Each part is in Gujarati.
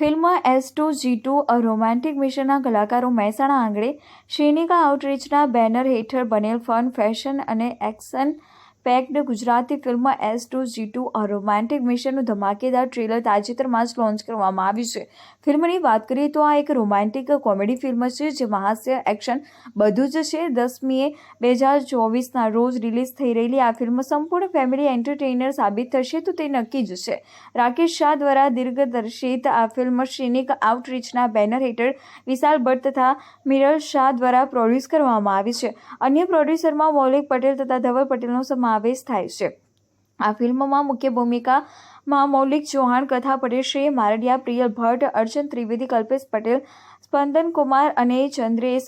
Film S two G two, a romantic મિશનના કલાકારો મહેસાણા આંગણે શ્રીનિકા આઉટરીચના બેનર હેઠળ બનેલ ફન, ફેશન અને action packed Gujarati film S two G two a romantic મિશનનું ધમાકેદાર ટ્રેલર તાજેતરમાં જ લોન્ચ કરવામાં આવ્યું છે. ફિલ્મની વાત કરીએ તો આ એક રોમેન્ટિક કોમેડી ફિલ્મ છે જેમાં હાસ્ય એક્શન બધું જ છે. દસમીએ બે હજાર ચોવીસના રોજ રિલીઝ થઈ રહેલી આ ફિલ્મ સંપૂર્ણ ફેમિલી એન્ટરટેઇનર સાબિત થશે તો તે નક્કી જ છે. રાકેશ શાહ દ્વારા દિગ્દર્શિત આ ફિલ્મ શ્રીનિક આઉટરીચના બેનર હેઠળ વિશાલ ભટ્ટ તથા મિરલ શાહ દ્વારા પ્રોડ્યુસ કરવામાં આવી છે. અન્ય પ્રોડ્યુસરમાં મૌલિક પટેલ તથા ધવલ પટેલનો સમાવેશ થાય છે. આ ફિલ્મમાં મુખ્ય ભૂમિકામાં મૌલિક ચૌહાણ, કથા પટેલ, શ્રી મારડિયા, પ્રિયલ ભટ્ટ અર્ચન ત્રિવેદી, કલ્પેશ પટેલ સ્પંદન કુમાર અને ચંદ્રેશ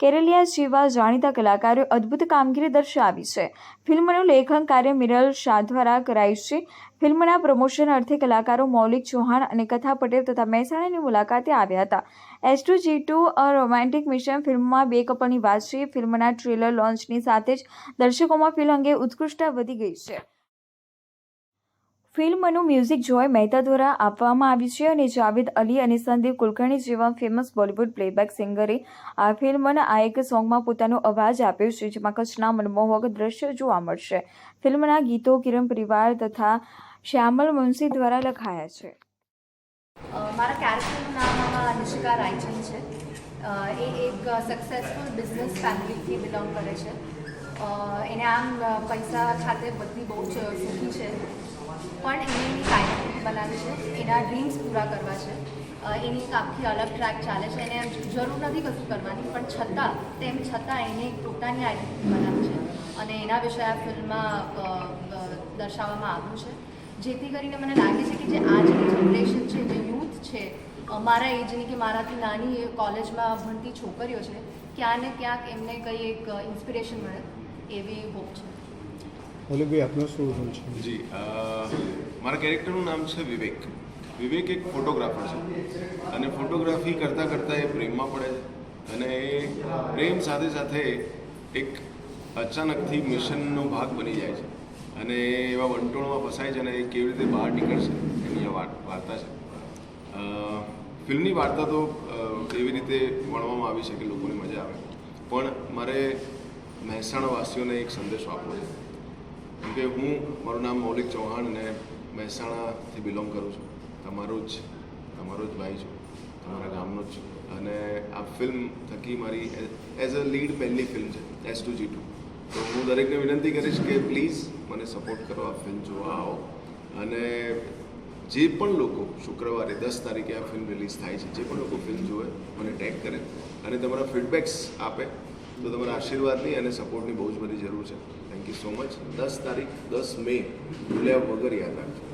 કેરેલિયા જેવા જાણીતા કલાકારોએ અદ્ભુત કામગીરી દર્શાવી છે. ફિલ્મનું લેખન કાર્ય મિરલ શાહ દ્વારા કરાયું છે. ફિલ્મના પ્રમોશન અર્થે કલાકારો મૌલિક ચૌહાણ અને કથા પટેલ તથા મહેસાણાની મુલાકાતે આવ્યા હતા. S two G two, a romantic mission ફિલ્મમાં બે કપલની વાત છે. ફિલ્મના ટ્રેલર લોન્ચની સાથે જ દર્શકોમાં ફિલ્મ અંગે ઉત્કૃષ્ટતા વધી ગઈ છે. ફિલ્મનું મ્યુઝિક જોય મહેતા દ્વારા આપવામાં આવ્યું છે અને જાવેદ અલી અને સંદીપ કુલકર્ણી જેવા ફેમસ બોલિવૂડ પ્લેબેક સિંગરે આ ફિલ્મના આ એક સોંગમાં પોતાનો અવાજ આપ્યો છે, જેમાં કચ્છના મનમોહક દ્રશ્યો જોવા મળશે. ફિલ્મના ગીતો કિરણ પરિવાર તથા શ્યામલ મુનશી દ્વારા લખાયા છે. મારા કેરેક્ટરનું નામ નિશિકા રાયચંદ છે. એ એક સક્સેસફુલ બિઝનેસ ફેમિલીથી બિલોંગ કરે છે. એને આમ પૈસા ખાતે બધી બહુ જ સુખી છે. પણ એને આઈડેન્ટિટી બનાવી છે. એના ડ્રીમ્સ પૂરા કરવા છે. એની એક આખી અલગ ટ્રેક ચાલે છે. એને જરૂર નથી કશું કરવાની, પણ છતાં, તેમ છતાં એને એક પોતાની આઈડેન્ટિટી બનાવી છે. અને એના વિશે આ ફિલ્મમાં દર્શાવવામાં આવ્યું છે. જેથી કરીને મને લાગે છે કે જે આજની જનરેશન છે, જે યુથ છે મારા એજની કે મારાથી નાની કોલેજમાં ભણતી છોકરીઓ છે ક્યાં ને ક્યાંક એમને કંઈ એક ઇન્સ્પિરેશન મળે એવી હોપ છે. ઓલિભાઈ આપનો શું રોલ છે? જી મારા કેરેક્ટરનું નામ છે વિવેક. વિવેક એક ફોટોગ્રાફર છે. અને ફોટોગ્રાફી કરતાં કરતાં એ પ્રેમમાં પડે છે. અને એ પ્રેમ સાથે સાથે એક અચાનકથી મિશનનો ભાગ બની જાય છે. અને એવા વંટોળમાં ફસાય છે અને એ કેવી રીતે બહાર નીકળશે એની આ વાર્તા છે. ફિલ્મની વાર્તા તો એવી રીતે વણવામાં આવી છે કે લોકોને મજા આવે. પણ મારે મહેસાણાવાસીઓને એક સંદેશો આપવો છે. કે હું, મારું નામ મૌલિક ચૌહાણ અને મહેસાણાથી બિલોંગ કરું છું. તમારો જ તમારો જ ભાઈ છું. તમારા ગામનો જ છું. અને આ ફિલ્મ થકી મારી એઝ અ લીડ પહેલી ફિલ્મ છે એસ ટુ જી ટુ તો હું દરેકને વિનંતી કરીશ કે પ્લીઝ મને સપોર્ટ કરો આ ફિલ્મ જોવા આવો. અને જે પણ લોકો શુક્રવારે દસ તારીખે આ ફિલ્મ રિલીઝ થાય છે, જે પણ લોકો ફિલ્મ જોવે મને ટેગ કરે. અને તમારા ફીડબેક્સ આપે. તો તમારા આશીર્વાદની અને સપોર્ટની બહુ જ બધી જરૂર છે. થેન્ક યુ સો મચ દસ તારીખ, દસ મે, ભૂલ્યા વગર યાદ રાખજો.